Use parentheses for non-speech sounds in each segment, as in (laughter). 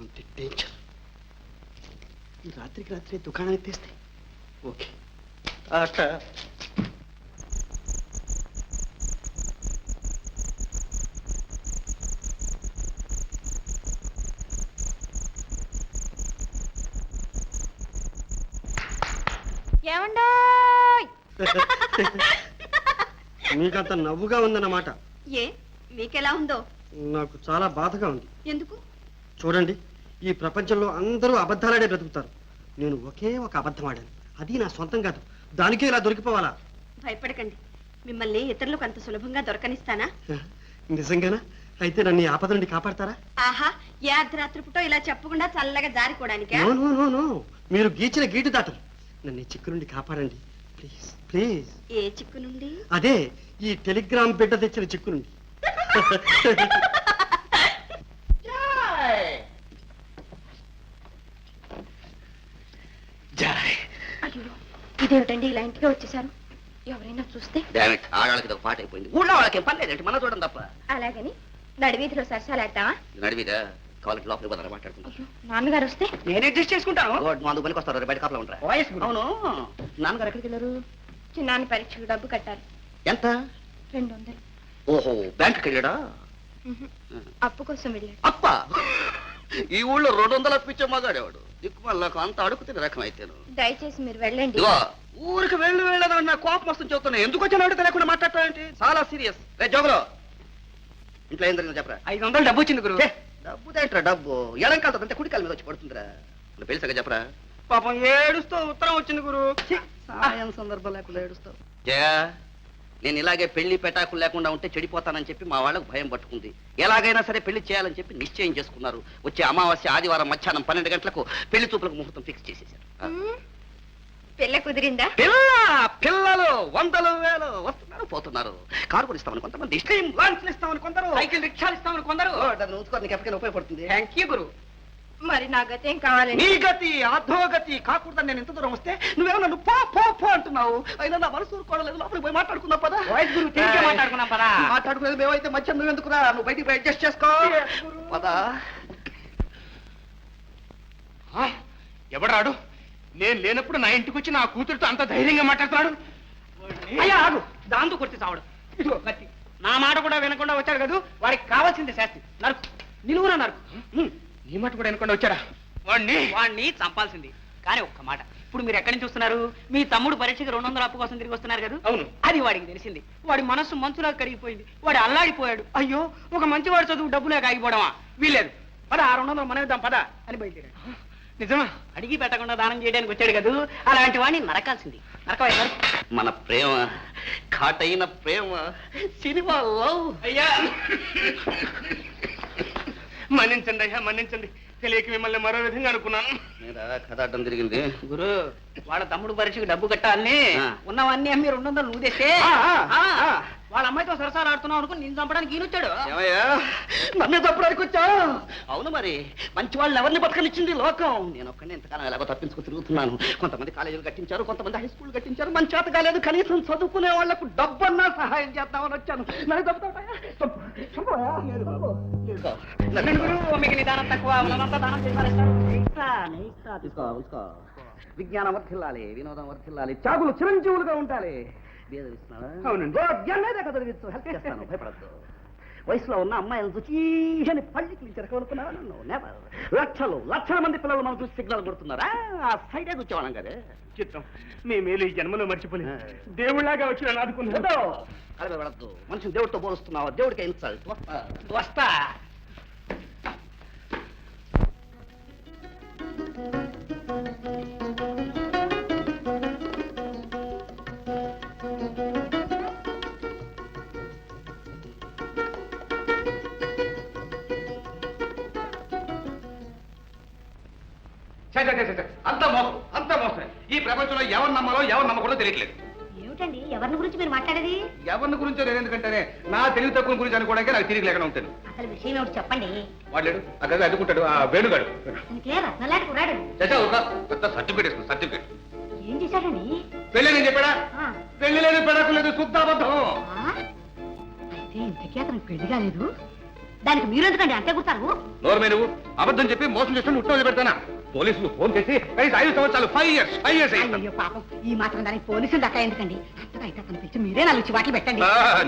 ఉంటే డేంజర్ ఈ రాత్రికి రాత్రి దుకాణం ఎత్తేస్తే ఓకే. (laughs) నవ్వుగా ఉందన్నమాట. ఏ? మీకెలా ఉందో? నాకు చాలా బాధగా ఉంది. ఎందుకు? చూడండి ఈ ప్రపంచంలో అందరూ అబద్ధాలాడే బ్రతుకుతారు. నేను ఒకే ఒక అబద్ధం ఆడాను. అది నా సొంతం కాదు. దానికే ఇలా దొరికిపోవాలా? భయపడకండి. మిమ్మల్ని ఇతరులకు అంత సులభంగా దొరకనిస్తానా? నిజంగానా? అయితే నన్ను ఈ ఆపద నుండి కాపాడతారా? ఆహా ఏ అర్ధరాత్రి పూటో ఇలా చెప్పకుండా చల్లగా జారిపోవడానికా? No no no no. మీరు గీచిన గీటు దాటరు. నన్ను ఈ చిక్కు నుండి కాపాడండి. Please please. ఏ చిక్కు నుండి? అదే ఈ టెలిగ్రామ్ బిడ్డ తెచ్చిన చిక్కు నుండి. (laughs) అయ్యో ఇదేమిటండి ఇలా ఇంటికి వచ్చేసారు ఎవరైనా చూస్తే? డామిట్ ఆడవాళ్ళకి ఇది ఒక పాట అయిపోయింది. ఊళ్ళో వాళ్ళకి ఏం పని లేదంటే మనం చూడండి తప్ప. అలాగని నడివీధిలో సరసాలాడతావా నడివిదా కావాలంటే లోపలికి పోతారా మాట్లాడుకుంటాం అయ్యో నాన్నగారు వస్తే? నేను అడ్జస్ట్ చేసుకుంటాను. మందు పనికి వస్తారు బయట కాపలా ఉంటారా. అవును. నాన్నగారు ఎక్కడికి వెళ్ళారు? చిన్నాన్న పరీక్షకు డబ్బు కట్టాలి ఎంత? రెండు వందలు ఓహో బ్యాంకుకి వెళ్ళాడా? ఉహు. అప్పు కోసం వెళ్ళాడు. అప్ప! ఈ ఊళ్ళో రెండు వందలు అప్పించే మగాడేవాడు? దిక్కు మళ్ళీ అంత అడుగు తినే రకం అయితేను దయచేసి మీరు వెళ్ళండి. ఊరికి వెళ్ళి వెళ్ళదని నా కోపం వస్తుంది చెప్తున్నా ఎందుకు వచ్చిన అడిగితే లేకుండా మాట్లాడతావేంటి చాలా సీరియస్. రే జోగులో ఇంట్లో ఏం జరిగిందో చెప్పరా? ఐదు వందలు డబ్బు వచ్చింది గురు డబ్బు? దేంట్రా డబ్బు ఎడంకాలతో అంటే కుడికాల మీద వచ్చి పడుతుందిరా. నువ్వు పెళ్ళిసగా చెప్పరా? పాపం ఏడుస్తూ ఉత్తరం వచ్చింది గురు సాయం సందర్భం లేకుండా ఏడుస్తావు. జయ? నేను ఇలాగే పెళ్ళి పెటాకులు లేకుండా ఉంటే చెడిపోతానని చెప్పి మా వాళ్ళకు భయం పట్టుకుంది. ఎలాగైనా సరే పెళ్ళి చేయాలని చెప్పి నిశ్చయం చేసుకున్నారు. వచ్చే అమావాస్య ఆదివారం మధ్యాహ్నం పన్నెండు గంటలకు పెళ్ళి చూపులకు ముహూర్తం ఫిక్స్ చేసేసారు. పెళ్ళ కుదిరిందా? పిల్ల పిల్లలు వందలు వేలు వస్తున్నారు పోతున్నారు. కారు కూడా ఇస్తామని కొంతమంది స్ట్రీమ్ లాంచ్ ఇస్తామని కొందరు. సైకిల్ రిక్షాలు ఇస్తామని కొందరు. ఓ, దాన్ని ఉంచుకో నీకు ఎప్పటికైనా ఉపయోగపడుతుంది? థ్యాంక్ యూ గురు. మరి నా గతేం కావాలండి నీ గతి అధోగతి కాకూడదని నేను ఇంత దూరం వస్తే నువ్వేమో నన్ను పో పో పో అంటున్నావు. అయినా నా మనసు ఊరుకోవడం లోపలికి పోయి మాట్లాడుకుందాం పదా. వాయిస్ తిరిగే మాట్లాడుకున్నాం పదా. మాట్లాడుకునేది మేమైతే మధ్య నువ్వు ఎందుకురా? నువ్వు బయటికి పోయి అడ్జస్ట్ చేసుకో. పదా. ఎవడాడు? నేను లేనప్పుడు నా ఇంటికి వచ్చి నా కూతురుతో అంత ధైర్యంగా మాట్లాడుతున్నాడు? అయ్యా ఆగు. దాంతో కొట్టి చావడు. ఇదిగో కత్తి నా మాట కూడా వినకుండా వచ్చాడు కదా? వాడికి కావాల్సింది శాస్తి. నరుకు. నిలువున నరుకు. నీ మాట కూడా వినకుండా వచ్చాడా? వాడిని వాడిని చంపాల్సింది. కానీ ఒక్క మాట. ఇప్పుడు మీరు ఎక్కడి నుంచి వస్తున్నారు? మీ తమ్ముడు పరీక్షకి రెండు వందల అప్పు కోసం తిరిగి వస్తున్నారు కదా? అవును. అది వాడికి తెలిసింది. వాడి మనస్సు మంచులా కరిగిపోయింది. వాడు అల్లాడిపోయాడు. అయ్యో ఒక మంచివాడు చదువు డబ్బులే కాగిపోవడమా వీలేదు పద ఆ రెండు వందలు మనం ఇద్దాం పద అని బయలుదేరాడు. నిజమా? అడిగి పెట్టకుండా దానం చేయడానికి వచ్చాడు కదా? అలాంటి వాడిని నరకాల్సింది. నరకవయ్య నరకు. మన ప్రేమ ఘాటైన ప్రేమ సినిమా లవ్. అయ్యా! మన్నించండి అయ్యా మన్నించండి. తెలియక మిమ్మల్ని మరో విధంగా అనుకున్నాను. కథ అడ్డం తిరిగింది గురు వాళ్ళ తమ్ముడు పరీక్షకు డబ్బు కట్టాలని. ఉన్నవన్నీ అమ్మి రెండు వందలు నువ్వు తెస్తే. వాళ్ళ అమ్మాయితో సరసాలు ఆడుతున్నావు అనుకుని నేను చంపడానికి ఈయన వచ్చాడు. ఏమయ్యా? నన్నే తప్పడానికి వచ్చా? అవును మరి మంచి వాళ్ళు ఎవరిని బతకనిచ్చింది లోకం? నేను ఒక్కనే ఇంతకాలం ఎలాగో తప్పించుకు తిరుగుతున్నాను. కొంతమంది కాలేజీలు కట్టించారు కొంతమంది హై స్కూల్ కట్టించారు. మన చేత కాలేదు కనీసం చదువుకునే వాళ్ళకు డబ్బన్నా సహాయం చేద్దామని వచ్చాను. నన్ను తప్పుతావయ్యా? విజ్ఞానం వర్ధిల్లాలి వినోదం వర్ధిల్లాలి త్యాగులు చిరంజీవులుగా ఉండాలి. చేస్తాను భయపడద్దు. వయసులో ఉన్న అమ్మాయిలను చూసి అని నన్ను? నెవర్ లక్షలు లక్షల మంది పిల్లలు మనం చూసి సిగ్నల్ కొడుతున్నారా? ఆ సైడే కూర్చోవాలం కదే. చిత్తం మీ మేలు ఈ జన్మలో మర్చిపోలేదు దేవుళ్ళగా వచ్చి నన్ను ఆదుకున్నాడు మనిషిని దేవుడితో పోలుస్తున్నావా? దేవుడికి ఇన్సల్ట్ వస్తా. అంత మోసం అంత మోసం ఈ ప్రపంచంలో ఎవరు నమ్మాలో ఎవరు నమ్మకూడదో తెలియట్లేదు. ఏమిటండి? ఎవరిని గురించి మీరు మాట్లాడేది? ఎవరిని గురించో నేను ఎందుకంటేనే నా తెలివి తక్కువ గురించి అనుకోవడానికి నాకు తిరిగి లేకుండా ఉంటాను అసలు విషయం ఏమిటి చెప్పండి? వాడు ఆ గది అడ్డుకుంటాడు. ఆ వేణుగాడు. చచ్చా ఒక పెద్ద సర్టిఫికేట్ ఇస్తుంది సర్టిఫికేట్. ఏం చేశాడండి? పెళ్ళి నేను చెప్పాడా? పెళ్ళి లేదు పెడకు లేదు శుద్ధాబద్ధం? అయితే ఇంతకీ అతనికి పెళ్ళి కాలేదు. దానికి మీరు ఎందుకండి అంతే కుడతారు నోరు నువ్వు అబద్ధం చెప్పి మోసం చేస్తున్న ఉట్టిన పెడతానా పోలీసులు ఫోన్ చేసి కనీసం ఐదు సంవత్సరాలు ఫైవ్ ఇయర్స్ ఫైవ్ ఇయర్స్ అయ్యో పాపం ఈ మాత్రం దానికి పోలీసులు దక్క ఎందుకండి? అంతగా అయితే అతను పిలిచి మీరే నాలుగు చివాట్లు పెట్టండి.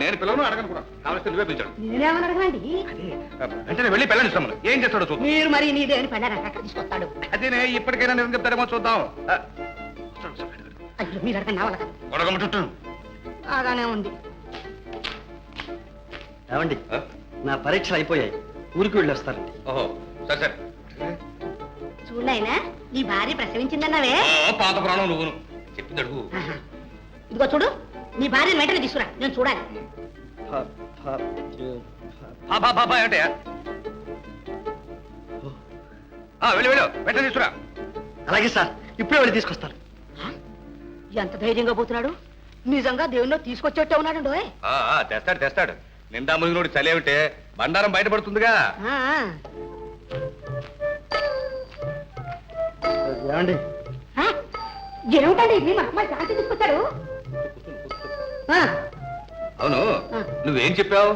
నేను పిల్లలను అడగను కూడా. కావలిస్తే నువ్వే పిలిచాడు. నేనేమని వెంటనే వెళ్ళి పిల్లని ఇస్తాము ఏం చేస్తాడో చూద్దాం. మీరు మరి నీదేని పెళ్ళారంట అక్కడ తీసుకొస్తాడు. అదేనే ఇప్పటికైనా నేను చెప్తారేమో చూద్దాం. అయ్యో మీరు అడగండి నా వాళ్ళ గొడగమ్మ చుట్టూ బాగానే ఉంది. ఏమండి? నా పరీక్షలు అయిపోయాయి. ఊరికి వెళ్ళి వస్తారండి ఓహో సరే సరే. చూడైనా నీ భార్య ప్రసవించిందన్నావే? పాత ప్రాణం నువ్వును. చెప్పింది అడుగు. ఇదిగో చూడు నీ భార్యను వెంటనే తీసుకురా నేను చూడాలి. వెళ్ళు వెళ్ళు వెంటనే తీసుకురా. అలాగే సార్ ఇప్పుడే వెళ్ళి తీసుకొస్తాను? ఎంత ధైర్యంగా పోతున్నాడు? నిజంగా దేవుణ్ణి తీసుకొచ్చేట్టే ఉన్నాడు ఆ, ఆ, తెస్తాడు తెస్తాడు. నిండా మునిగినోడు చలేవితే బండారం బయటపడుతుందిగా. ఏమండి? ఏమిటండి ఇది మా అమ్మాయి శాంతి తీసుకొచ్చాడు. ఆ, అవును. నువ్వేం చెప్పావు?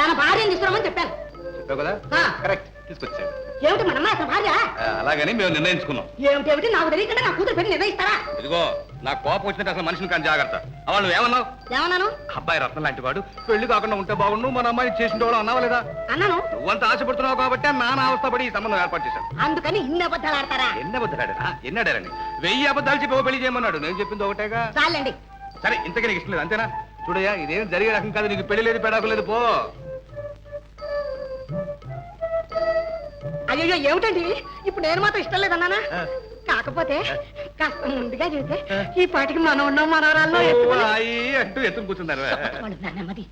తన భార్యను తీసుకురామని చెప్పాను. చెప్పావు కదా. కరెక్ట్. తీసుకొచ్చాడు ఏమిటి మన అమ్మాయి అసలు భార్య? అలాగని మేము నిర్ణయించుకున్నాం. ఏమిటి ఏమిటి నాకు తెలియకుండా నా కూతురు పెళ్ళి నిర్ణయిస్తారా ఇదిగో నా కోపం వచ్చినట్టు అసలు మనిషిని కానీ జాగ్రత్త. అవా నువ్వేమన్నావు? ఏమన్నాను? అబ్బాయి రత్నం లాంటి వాడు. పెళ్ళి కాకుండా ఉంటే బాగుండు మన అమ్మాయి చేసిన వాళ్ళు అన్నావా లేదా? అన్నాను. నువ్వంత ఆశపడుతున్నావు కాబట్టి నాన్న అవస్థపడి ఈ సంబంధం ఏర్పాటు చేశాను అందుకని ఇన్ని అబద్ధాలు ఆడతారా? ఎన్ని అబద్ధాడా ఎన్ని అడారని వెయ్యి అబద్ధాలు చెప్పి పెళ్ళి చేయమన్నాడు. నేను చెప్పింది ఒకటేగా? చాలండి. సరే ఇంతకీ నీకు ఇష్టం లేదు అంతేనా? చూడయ్యా ఇదేం జరిగే రకం కాదు. నీకు పెళ్ళి లేదు పెడాకు లేదు పో. అయ్యో ఏమిటండి? ఇప్పుడు నేను మాత్రం ఇష్టం లేదన్నానా. కాకపోతే కాస్త ముందుగా చేస్తే ఈ పాటికి మనం ఉన్నాం మనవరాల్లో అంటూ ఎత్తుకు కూర్చున్నారు నెమ్మది